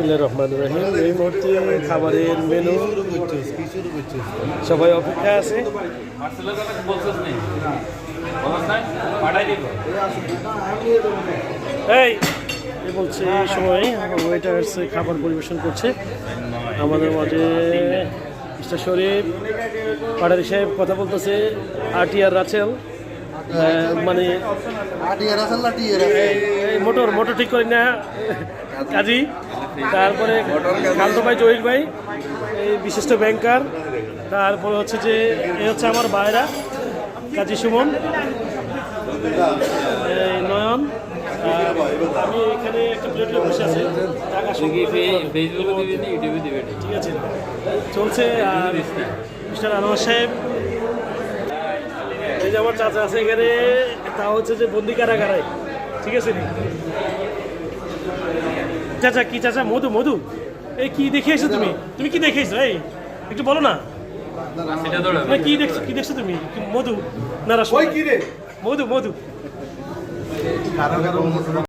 বিসমুল্লাহ রহমান রহিম। এই মুহূর্তে খাবারের মেনু সবাই অপেক্ষা আছে। এই বলছে, এই সময় ওয়েটার এসে খাবার পরিবেশন করছে। আমাদের মাঝে মিস্টার শরীফ, পাটারি সাহেব কথা বলতেছে আটিয়ার রাচেল। মানে মোটর মোটর ঠিক করি না। কাজী তারপরে কান্ত ভাই জহির ভাই এই বিশিষ্ট ব্যাংকার তারপরে হচ্ছে যে এ হচ্ছে আমার ভাইরা কাজী সুমন এই নয়ন আমি এখানে একটা প্লেটে বসে আছি। টাকা ফেসবুকে ইউটিউবে ঠিক আছে। চলছে আর মিস্টার আনোয়ার সাহেব এই যে আমার চাচা আছে এখানে তা হচ্ছে যে বন্দি কারাগারায় ঠিক আছে নি? চাচা কি চাচা? মধু মধু। এই কি দেখে এসো তুমি? তুমি কি দেখে এসো এই একটু বলো না। কি দেখছ? কি দেখছ তুমি? কি মধু? না মধু মধু।